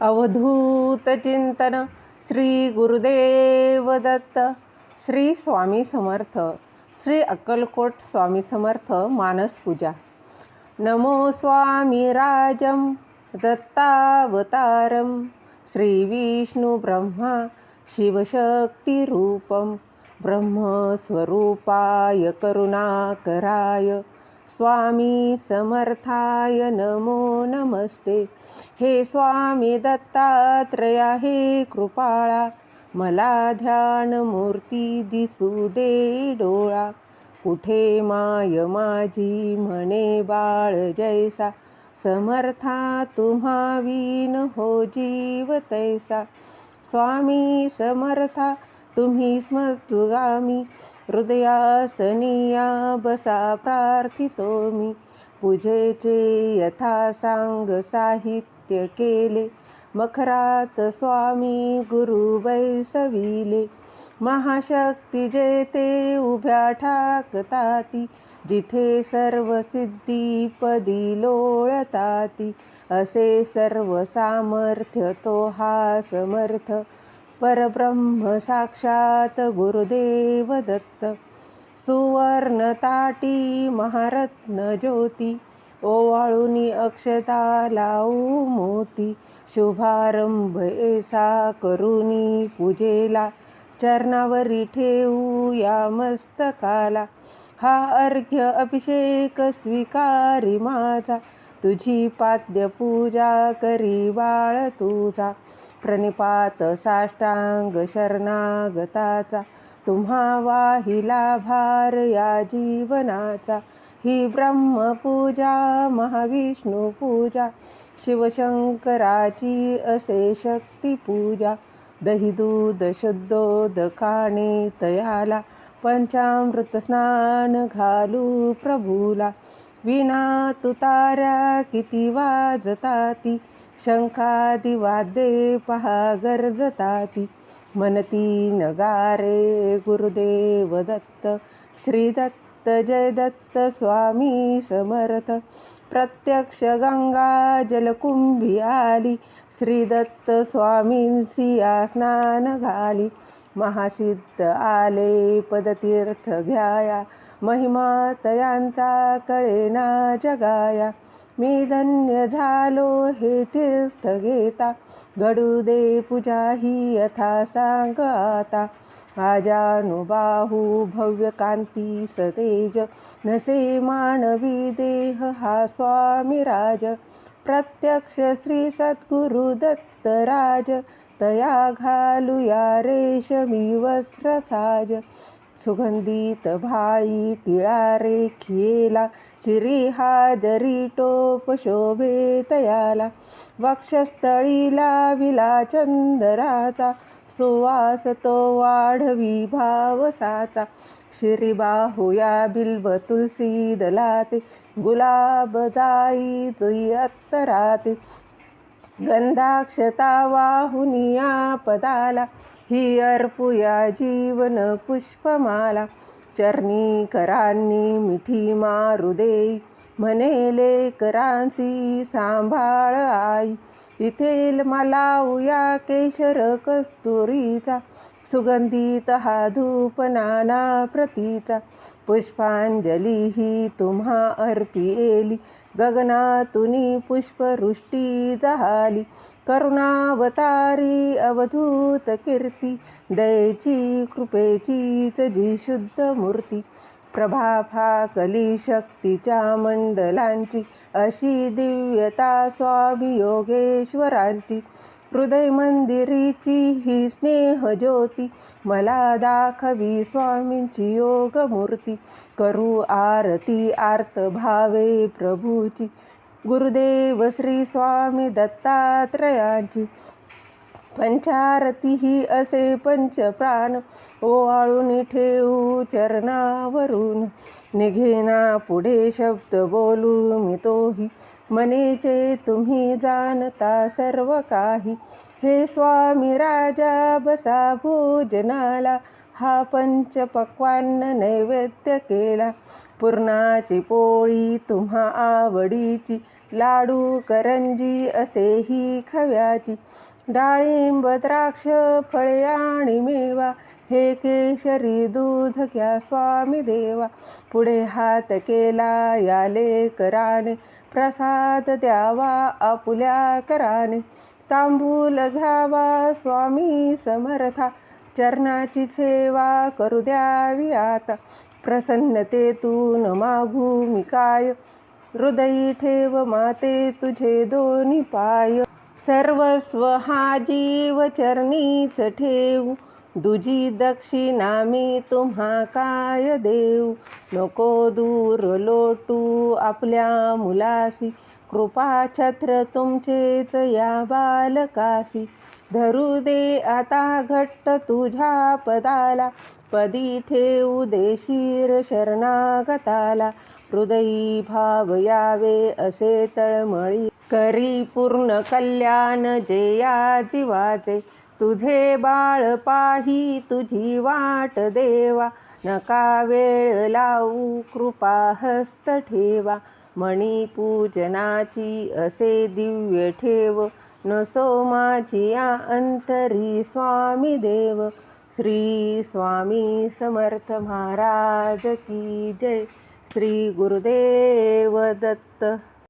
अवधूत चिंतन श्री गुरुदेव दत्त श्री स्वामी समर्थ श्री अक्कलकोट स्वामी समर्थ मानस पूजा. नमो स्वामी राजम दत्तावतारं श्री विष्णू ब्रह्मा शिवशक्तिरूपं ब्रह्मस्वरूपाय करुणाकराय स्वामी समर्थाय नमो नमस्ते. हे स्वामी दत्तात्रया हे कृपाळा मला ध्यान मूर्ती दिसू दे डोळा. कुठे माय माझी म्हणे बाळ जैसा समर्था तुम्हा विन हो जीव तैसा. स्वामी समर्था तुम्ही स्मृगामी हृदयासनिया बसा प्रार्थितो मी. पूजेचे यथा सांग साहित्य केले. मखरात स्वामी गुरु बैसविले. महाशक्ती जेते उभ्या ठाकताती जिथे सर्व सिद्धी पदी लोळताती असे सर्व सामर्थ्य तो हा समर्थ. परब्रह्म साक्षात गुरुदेव दत्त सुवर्ण ताटी महारत्न ज्योती ओवाळूनी अक्षता लावू मोती शुभारंभ ऐसा करुनी पूजेला चरणावरी ठेवू या मस्तकाला हा अर्घ्य अभिषेक स्वीकारी माझा तुझी पाद्य पूजा करी बाळ तुझा प्रणिपात साष्टांग शरणागताचा. तुम्हा वाहिला भार या जीवनाचा. ही ब्रह्मपूजा महाविष्णू पूजा. शिवशंकराची असे शक्तिपूजा दही दूध शुद्धोदकाने तयाला. पंचामृत स्नान घालू प्रभूला. विना तुताऱ्या किती वाजताती. शंखादी वाद्ये पहा गरजताती. मनती नगारे गुरुदेव दत्त. श्री दत्त जय दत्त स्वामी समर्थ. प्रत्यक्ष गंगा जलकुंभी आली. श्री दत्त स्वामींसी स्नान घाली. महासिद्ध आले पदतीर्थ घ्याया. महिमा तयांचा कळेना जगाया. मी धन्य झालो हे तीर्थ घेता घडू दे पूजा ही यथा सांग आता. माझ्यानुबाहू भव्य कांती सतेज. नसे मानवी देह हा स्वामी राज. प्रत्यक्ष श्री सद्गुरु दत्तराज तया घालूया रेशमी वस्त्र साज. सुगंधित भाळी टिळा रेखियेला शिरी हाजरी टोप शोभे तयाला वक्षस्थळीला विला चंदराचा सुवास तो वाढवी भावसाचा श्री बाहुया बिल्व तुलसी दलाते गुलाब जाई जुई अत्तराते. गंधाक्षता वाहुनिया पदाला ही अर्पुया जीवन पुष्पमाला. चरणी करांनी मिठी मारू दे म्हणेले करांसी सांभाळ आई. इथेल मलाऊया केशर कस्तुरीचा. सुगंधित हा धूप नाना प्रतीचा. पुष्पांजली ही तुम्हा अर्पिएली. गगनातुनी पुष्पवृष्टी जहाली करुणावतारी अवधूत कीर्ती दयेची कृपेचीच जी शुद्ध मूर्ती प्रभाफा कली शक्तीच्या मंडलांची अशी दिव्यता स्वामी योगेश्वरांची हृदय मंदिरीची ही स्नेह ज्योती. मला दाखवी स्वामींची योगमूर्ती. करू आरती आर्त भावे प्रभूची. गुरुदेव श्री स्वामी दत्तात्रयांची. पंचारती ही असे पंचप्राण ओवाळून ठेवू चरणावरून. निघेना पुढे शब्द बोलू मी तोही. मनेचे तुम्ही जाणता सर्व काही. हे स्वामी राजा बसा भोजनाला. हा पंच पक्वान्न नैवेद्य केला. पुरणाची पोळी तुम्हा आवडीची. लाडू करंजी असेही खव्याची. डाळिंब द्राक्ष फळे आणि मेवा हे केशरी दूध घ्या स्वामी देवा. पुढे हात केला या लेकराने प्रसाद द्यावा आपुल्या कराने. तांबूल घ्यावा स्वामी समर्था चरणाची सेवा करू द्यावी आता. प्रसन्नतेतून मागू मी काय? हृदयी ठेव माते तुझे दोन्ही पाय. सर्वस्व हा जीव चरणीच ठेवू. दुजी दक्षिणा मी तुम्हा काय देऊ नको दूर लोटू आपल्या मुलासी कृपा छत्र तुमचेच या बालकासी धरू दे आता घट्ट तुझ्या पदाला. पदी ठेवू देशीर शरणागताला. हृदयी भाव यावे असे तळमळी करी पूर्ण कल्याण जे या जीवाचे तुझे बाळ पाही तुझी वाट देवा. नका वेळ लावू कृपा हस्त ठेवा. मणिपूजनाची असे दिव्य ठेव. नसो माझी या अंतरी स्वामी देव. श्री स्वामी समर्थ महाराज की जय. श्री गुरुदेव दत्त